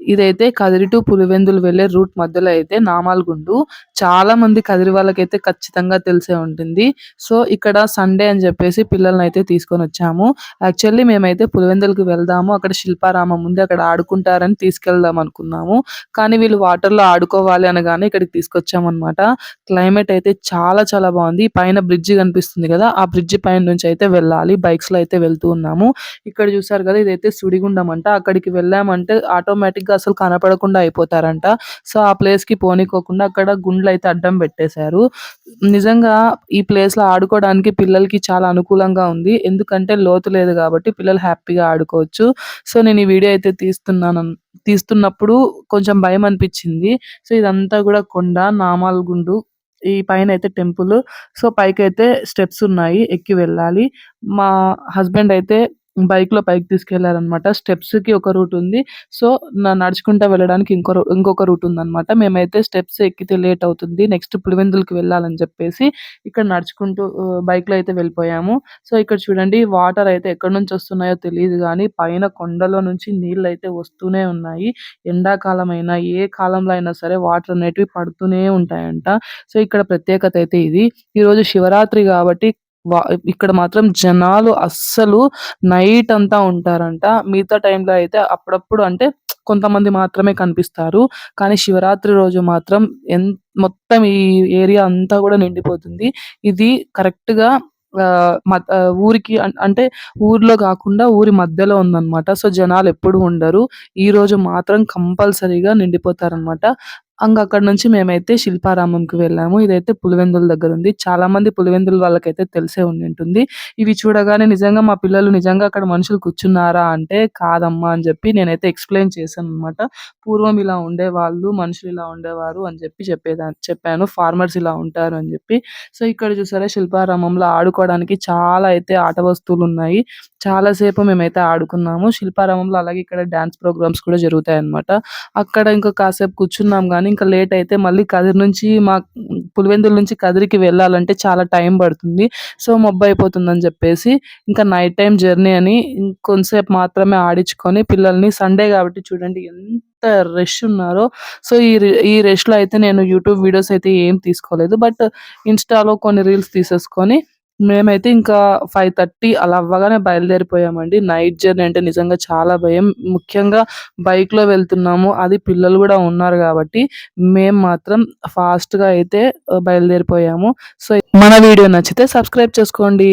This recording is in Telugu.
ఇదైతే కదిరి టు పులివెందులు వెళ్ళే రూట్ మధ్యలో అయితే నామాల్గుండు. చాలా మంది కదిరి వాళ్ళకైతే ఖచ్చితంగా తెలిసే ఉంటుంది. సో ఇక్కడ సండే అని చెప్పేసి పిల్లల్ని అయితే తీసుకొని వచ్చాము. యాక్చువల్లీ మేమైతే పులివెందులకి వెళ్దాము. అక్కడ శిల్పారామం ఉంది. అక్కడ ఆడుకుంటారని తీసుకెళ్దాం అనుకున్నాము. కానీ వీళ్ళు వాటర్లో ఆడుకోవాలి అనగానే ఇక్కడికి తీసుకొచ్చామన్నమాట. క్లైమేట్ అయితే చాలా చాలా బాగుంది. పైన బ్రిడ్జి కనిపిస్తుంది కదా ఆ బ్రిడ్జి పైన నుంచి అయితే వెళ్ళాలి. బైక్స్లో అయితే వెళ్తూ ఉన్నాము. ఇక్కడ చూసారు కదా ఇదైతే సుడిగుండం అంట. అక్కడికి వెళ్ళామంటే ఆటోమేటిక్ సరిగ్గా అసలు కనపడకుండా అయిపోతారంట. సో ఆ ప్లేస్కి పోనీకోకుండా అక్కడ గుండ్లు అయితే అడ్డం పెట్టేశారు. నిజంగా ఈ ప్లేస్లో ఆడుకోవడానికి పిల్లలకి చాలా అనుకూలంగా ఉంది. ఎందుకంటే లోతు లేదు కాబట్టి పిల్లలు హ్యాపీగా ఆడుకోవచ్చు. సో నేను ఈ వీడియో అయితే తీస్తున్నాను తీస్తున్నప్పుడు కొంచెం భయం అనిపించింది. సో ఇదంతా కూడా కొండ నామాల్ గుండు ఈ పైన అయితే టెంపుల్. సో పైకి అయితే స్టెప్స్ ఉన్నాయి ఎక్కి వెళ్ళాలి. మా హస్బెండ్ అయితే బైక్లో పైకి తీసుకెళ్ళారనమాట స్టెప్స్కి ఒక రూట్ ఉంది. సో నడుచుకుంటా వెళ్ళడానికి ఇంకో ఇంకొక రూట్ ఉందన్నమాట. మేమైతే స్టెప్స్ ఎక్కితే లేట్ అవుతుంది. నెక్స్ట్ పులివెందులకి వెళ్ళాలని చెప్పేసి ఇక్కడ నడుచుకుంటూ బైక్లో అయితే వెళ్ళిపోయాము. సో ఇక్కడ చూడండి వాటర్ అయితే ఎక్కడి నుంచి వస్తున్నాయో తెలియదు కానీ పైన కొండలో నుంచి నీళ్ళు అయితే వస్తూనే ఉన్నాయి. ఎండాకాలం అయినా ఏ కాలంలో అయినా సరే వాటర్ అనేటివి పడుతూనే ఉంటాయంట. సో ఇక్కడ ప్రత్యేకత అయితే ఇది. ఈ రోజు శివరాత్రి కాబట్టి ఇక్కడ మాత్రం జనాలు అస్సలు నైట్ అంతా ఉంటారంట. మిగతా టైంలో అయితే అప్పుడప్పుడు అంటే కొంతమంది మాత్రమే కనిపిస్తారు. కానీ శివరాత్రి రోజు మాత్రం ఎన్ మొత్తం ఈ ఏరియా అంతా కూడా నిండిపోతుంది. ఇది కరెక్ట్గా ఊరికి అంటే ఊర్లో కాకుండా ఊరి మధ్యలో ఉందన్నమాట. సో జనాలు ఎప్పుడు ఉండరు. ఈ రోజు మాత్రం కంపల్సరీగా నిండిపోతారనమాట అంగ అక్కడ నుంచి మేమైతే శిల్పారామంకి వెళ్ళాము. ఇదైతే పులివెందుల దగ్గర ఉంది. చాలా మంది పులివెందుల వాళ్ళకైతే తెలిసే ఉండి ఉంటుంది. ఇవి చూడగానే నిజంగా మా పిల్లలు నిజంగా అక్కడ మనుషులు కూర్చున్నారా అంటే కాదమ్మా అని చెప్పి నేనైతే ఎక్స్ప్లెయిన్ చేశాను అనమాట పూర్వం ఇలా ఉండేవాళ్ళు మనుషులు ఇలా ఉండేవారు అని చెప్పి చెప్పేదాన్ని చెప్పాను. ఫార్మర్స్ ఇలా ఉంటారు అని చెప్పి. సో ఇక్కడ చూసారా శిల్పారామంలో ఆడుకోవడానికి చాలా అయితే ఆట వస్తువులు ఉన్నాయి. చాలా సేపు మేమైతే ఆడుకున్నాము. శిల్పారామంలో అలాగే ఇక్కడ డాన్స్ ప్రోగ్రామ్స్ కూడా జరుగుతాయి అన్నమాట అక్కడ ఇంకా కాసేపు కూర్చున్నాం కానీ ఇంకా లేట్ అయితే మళ్ళీ కదిరి నుంచి మా పులివెందుల నుంచి కదిరికి వెళ్ళాలంటే చాలా టైం పడుతుంది. సో మబ్బు అయిపోతుందని చెప్పేసి ఇంకా నైట్ టైం జర్నీ అని ఇంకొంతసేపు మాత్రమే ఆడించుకొని పిల్లల్ని సండే కాబట్టి చూడండి ఎంత రష్ ఉన్నారో. సో ఈ ఈ రష్లో అయితే నేను యూట్యూబ్ వీడియోస్ అయితే ఏం తీసుకోలేదు. బట్ ఇన్స్టాలో కొన్ని రీల్స్ తీసేసుకొని మేమైతే ఇంకా ఫైవ్ థర్టీ అలా అవ్వగానే బయలుదేరిపోయామండి. నైట్ జర్నీ అంటే నిజంగా చాలా భయం. ముఖ్యంగా బైక్లో వెళ్తున్నాము. అది పిల్లలు కూడా ఉన్నారు కాబట్టి మేము మాత్రం ఫాస్ట్గా అయితే బయలుదేరిపోయాము. సో మన వీడియో నచ్చితే సబ్స్క్రైబ్ చేసుకోండి.